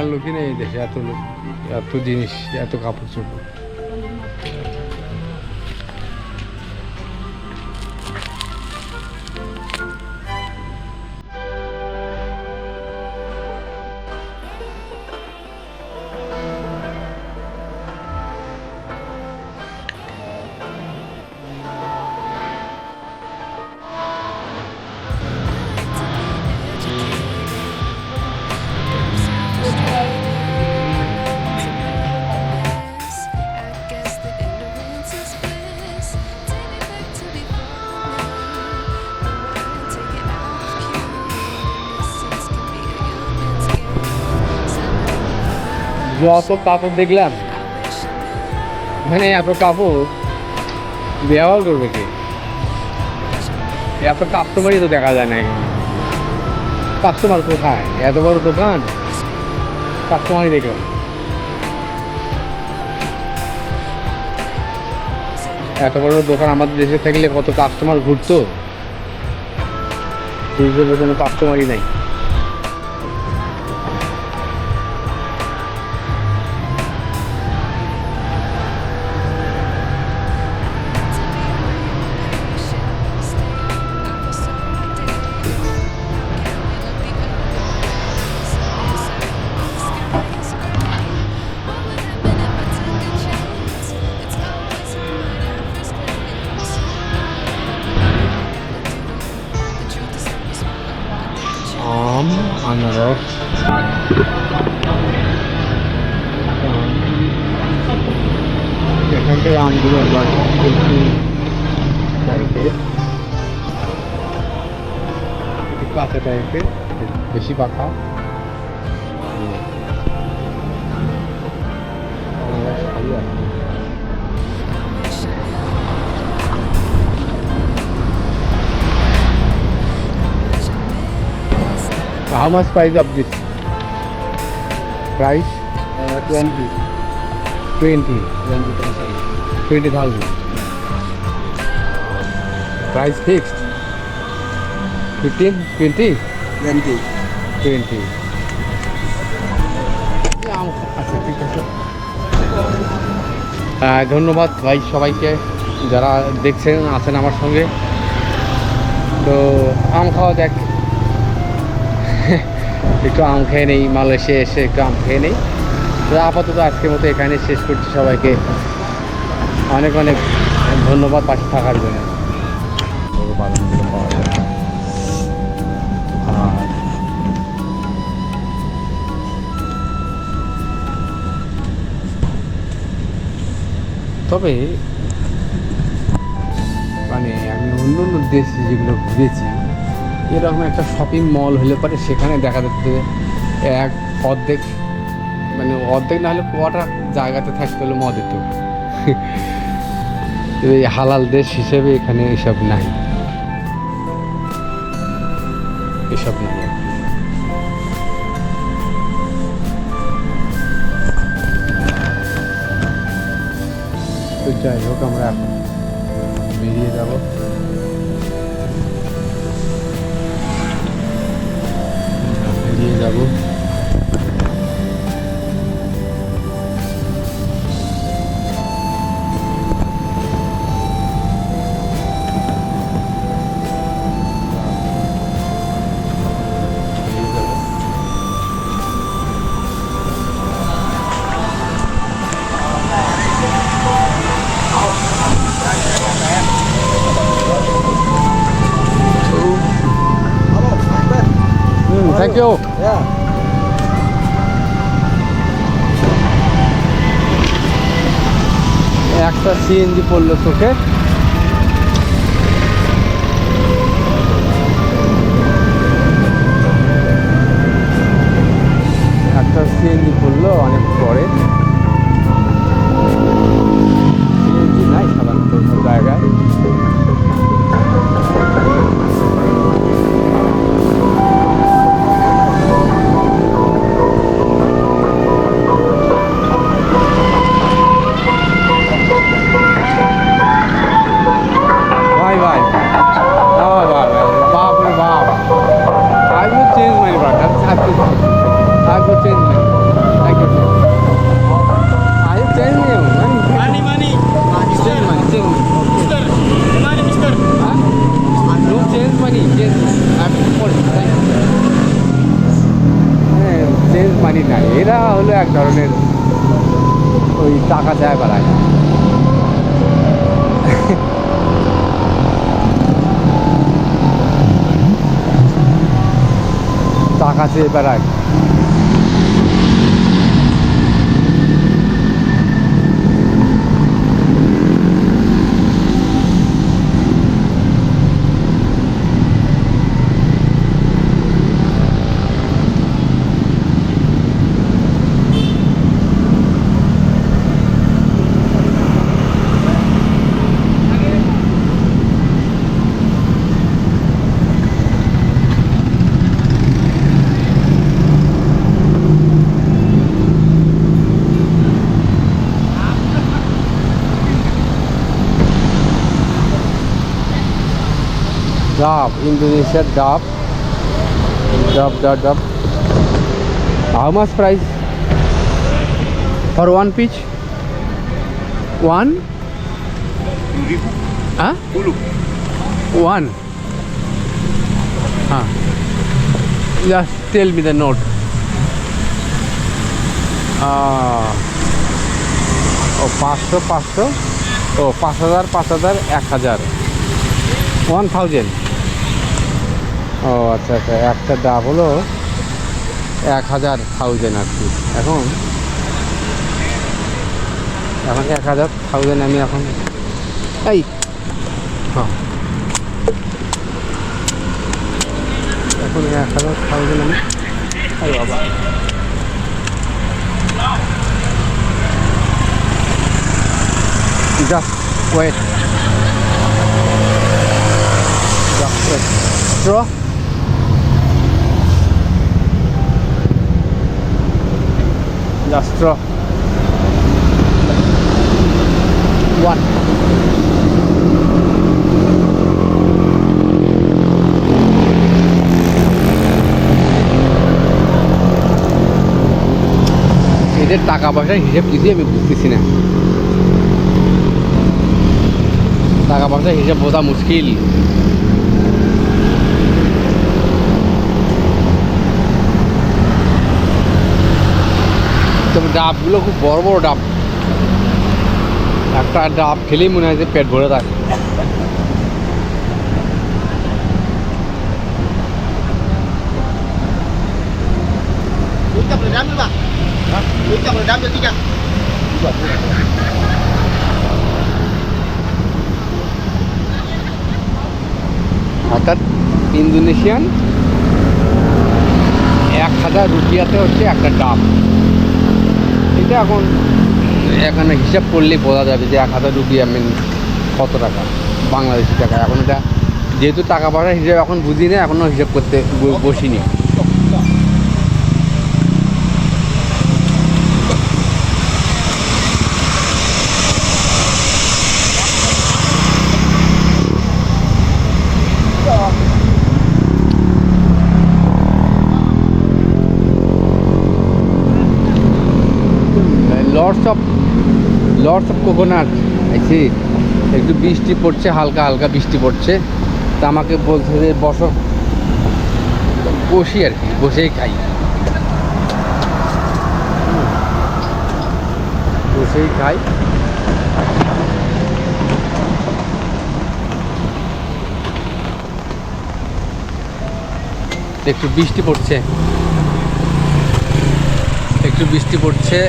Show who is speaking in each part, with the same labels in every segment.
Speaker 1: কেনার লোকই নেই এই দেশে এত এত জিনিস এত কাপড় চোপড় যত কাপড় দেখলাম. মানে এত কাপড় ব্যবহার করবে কি? এত কাস্টমারই তো দেখা যায় না কাস্টমার কোথায়? এত বড় দোকান? কাস্টমারই দেখলাম এত বড় দোকান আমাদের দেশে থাকলে কত কাস্টমার ঘুরতো? কোনো কাস্টমারই নাই। একটু কাঁচা টাইপের বেশি পাকা হুম। আনারস খালি আছে। How much price of this? Price?
Speaker 2: Uh, 20.
Speaker 1: 20.
Speaker 2: 20,000.
Speaker 1: 20,000. Price fixed? 15? 20?
Speaker 2: 20.
Speaker 1: 20. আচ্ছা ঠিক আছে ধন্যবাদ ভাই সবাইকে যারা দেখছেন আছেন আমার সঙ্গে তো আম খাওয়া দেখ একটু আম খেয়ে নেই মালয়েশিয়া এসে একটু আম খেয়ে নেই তো আপাতত আজকের মতো এখানে শেষ করছি সবাইকে অনেক অনেক ধন্যবাদ পাশে থাকার জন্য তবে মানে আমি অন্য অন্য দেশে যেগুলো ঘুরেছি, এরকম একটা শপিং মল হলে পরে সেখানে দেখা যাচ্ছে এক অর্ধেক মানে অর্ধেক না হলে কটা জায়গাতে থাকতে হলো মদের তো। এই হালাল দেশ হিসেবে এখানে এসব নাই। এসব নাই। যাই হোক আমরা এখন বেরিয়ে যাব। Hmm you.
Speaker 2: Yeah.
Speaker 1: একটা সিএনজি পড়ল চোখে একটা সিএনজি পড়ল অনেক টাকা চায় বেড়ায় টাকা চেয়ে বেড়ায় ইন্দোনেশিয়ার ডাব ডাব ডাব ডাব how much price for one piece one হ্যাঁ ওয়ান হ্যাঁ just tell me the note ও পাঁচশো পাঁচশো? ও পাঁচ হাজার পাঁচ হাজার, এক হাজার। ওয়ান থাউজেন্ড ও আচ্ছা আচ্ছা একটা ডাব হলো এক হাজার থাউজেন্ড আর কি। এখন? এখন এক হাজার থাউজেন্ড আমি এখন এই! হ্যাঁ। এখন এক হাজার থাউজেন্ড আমি বাবা। Wait wait straw one. এদের টাকা পয়সার হিসেব কিছুই আমি বুঝতেছি না। টাকা পয়সার হিসেব বোঝা মুশকিল। ডাবগুলো খুব বড় বড় ডাব একটা ডাব খেলেই মনে হয় যে পেট ভরে থাকে. অর্থাৎ ইন্দোনেশিয়ান এক হাজার রুপিয়াতে হচ্ছে একটা ডাব এটা এখন এখানে হিসাব করলেই বোঝা যাবে যে এক হাজার রুপি আমি কত টাকা? বাংলাদেশি টাকা। এখন এটা যেহেতু টাকা পয়সা হিসাবে এখন বুঝি না এখনও হিসাব করতে বসিনি lords of lords of coconut আইছি একটু বৃষ্টি পড়ছে, হালকা হালকা বৃষ্টি পড়ছে। তা আমাকে বলছে যে, বসো। বসি আর কি, বসেই খাই। বসেই খাই। একটু বৃষ্টি পড়ছে। একটু বৃষ্টি পড়ছে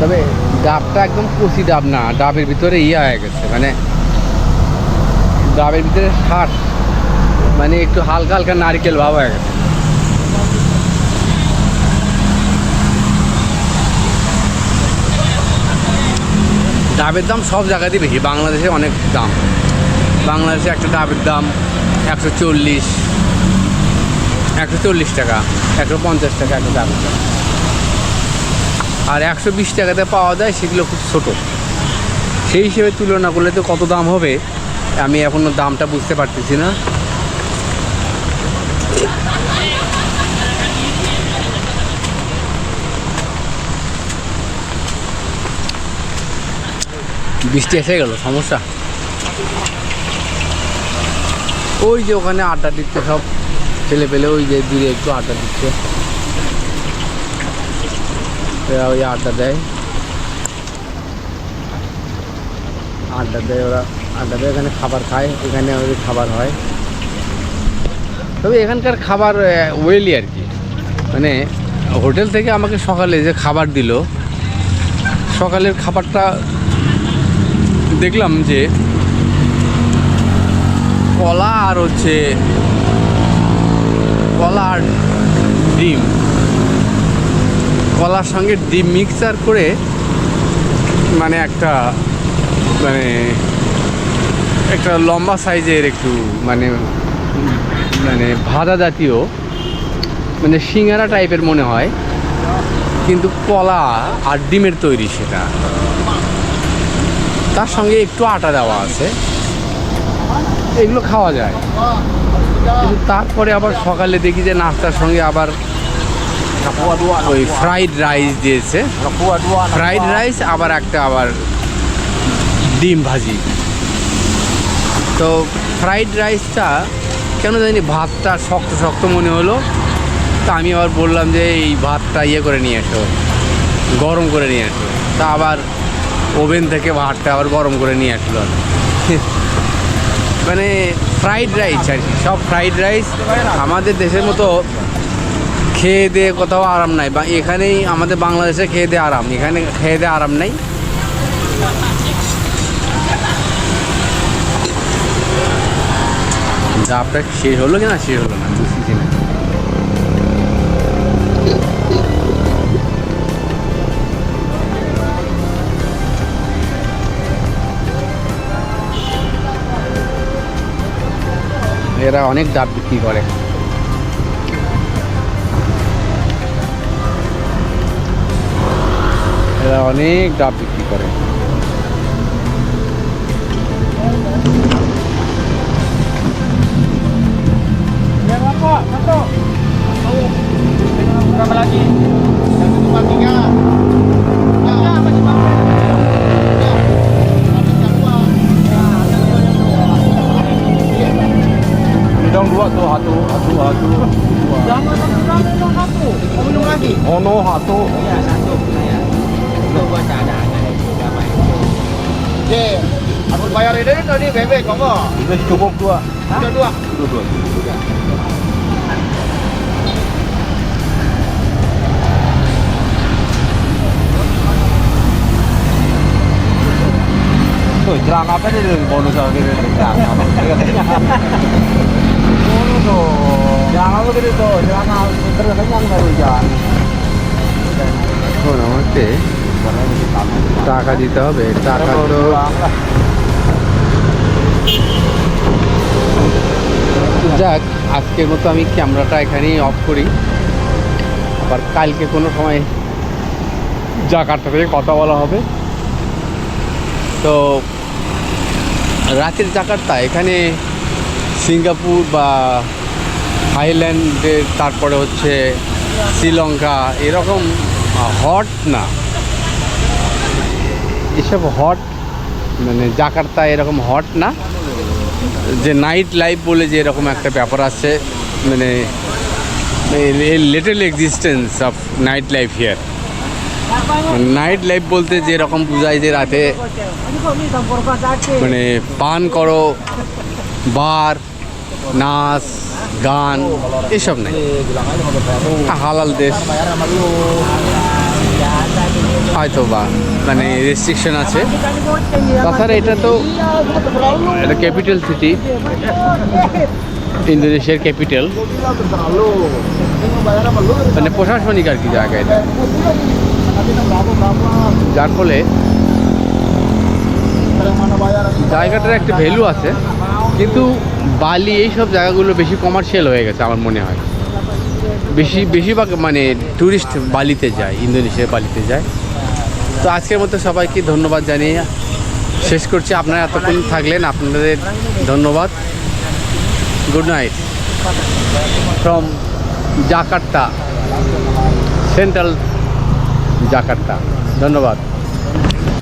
Speaker 1: তবে ডাবটা একদম কচি ডাব না, ডাবের ভিতরে ইয়ে হয়ে গেছে মানে ডাবের ভিতরে শাঁস মানে একটু হালকা হালকা নারকেল ভাব হয়ে গেছে। ডাবের দাম সব জায়গাতেই বেশি, বাংলাদেশে অনেক দাম। বাংলাদেশে একটা ডাবের দাম একশো চল্লিশ একশো চল্লিশ টাকা, একশো পঞ্চাশ টাকা একটা ডাবের দাম। আর একশো বিশ টাকাতে পাওয়া যায়, সেগুলো খুব ছোটো। সেই হিসেবে তুলনা করলে তো কত দাম হবে, আমি এখনও দামটা বুঝতে পারতেছি না। বৃষ্টি এসে গেল, সমস্যা? ওই যে ওখানে আড্ডা দিচ্ছে সব, ছেলে পেলে ওই যে দূরে একটু আড্ডা দিচ্ছে। এরা ওই আড্ডা দেয় আড্ডা দেয় ওরা আড্ডা দেয় এখানে খাবার খায়, এখানে ওদের খাবার হয়। তবে এখানকার খাবার ওয়েলি আর কি। মানে হোটেল থেকে আমাকে সকালে যে খাবার দিল, সকালের খাবারটা দেখলাম যে, কলা আর হচ্ছে, কলা আর ডিম। কলার সঙ্গে ডিম মিক্সার করে মানে একটা মানে একটা লম্বা সাইজের একটু মানে মানে ভাজা জাতীয় মানে সিঙ্গারা টাইপের মনে হয়, কিন্তু কলা আর ডিমের তৈরি সেটা। তার সঙ্গে একটু আটা দেওয়া আছে। এগুলো খাওয়া যায়। কিন্তু তারপরে আবার সকালে দেখি যে নাস্তার সঙ্গে আবার ওই ফ্রাইড রাইস দিয়েছে। ফ্রাইড রাইস আবার একটা আবার ডিম ভাজি। তো ফ্রাইড রাইসটা কেন জানি ভাতটা শক্ত শক্ত মনে হলো। তা আমি আবার বললাম যে এই ভাতটা ইয়ে করে নিয়ে এসো, গরম করে নিয়ে এসো। তা আবার ওভেন থেকে ভাতটা আবার গরম করে নিয়ে আসলো। মানে ফ্রাইড রাইস আর কি, সব ফ্রাইড রাইস আমাদের দেশের মতো খেয়ে দিয়ে কোথাও আরাম নাই বা এখানেই আমাদের বাংলাদেশে খেয়ে দিয়ে আরাম, এখানে খেয়ে দিয়ে আরাম নাই। ডাবটা শেষ হলো কি না শেষ হলো না। এরা অনেক ডাব বিক্রি করে। এরা অনেক ডাব বিক্রি করে।
Speaker 2: kok?
Speaker 3: Itu cukup dua.
Speaker 2: Sudah dua.
Speaker 3: Itu dua. Tuh, jelang apa nih bonus sama gini? Jelang apa? Bonus dong. Jelang apa gini tuh? Jelang apa? Terus kenyang baru jalan.
Speaker 1: এখন আমাকে টাকা দিতে হবে টাকা তো যাক, আজকের মতো আমি ক্যামেরাটা এখানেই অফ করি। আবার কালকে কোনো সময় জাকারটা থেকে কথা বলা হবে। তো, রাতের জাকারটা এখানে সিঙ্গাপুর বা থাইল্যান্ডের, তারপরে হচ্ছে শ্রীলঙ্কা, এরকম হট না। এসব হট মানে জাকার্তা এরকম হট না। যে নাইট লাইফ বলে যে এরকম একটা ব্যাপার আছে মানে little existence of night life here night life বলতে যেরকম বোঝায় যে রাতে মানে পান করো, বার, নাচ, গান, এসব নেই। হালাল দেশ। হয়তো বা মানে রেস্ট্রিকশন আছে তাছাড়া এটা তো এটা ক্যাপিটাল সিটি ইন্দোনেশিয়ার ক্যাপিটাল. মানে প্রশাসনিক আর কি জায়গা এটা? যার ফলে? জায়গাটার একটা ভ্যালু আছে, কিন্তু বালি এইসব জায়গাগুলো বেশি কমার্শিয়াল হয়ে গেছে আমার মনে হয় বেশি, বেশিরভাগ মানে ট্যুরিস্ট বালিতে যায়, ইন্দোনেশিয়ার বালিতে যায় তো আজকের মতো সবাইকে ধন্যবাদ জানিয়ে শেষ করছি। আপনারা এতক্ষণ থাকলেন, আপনাদের ধন্যবাদ। Good night from Jakarta central Jakarta ধন্যবাদ।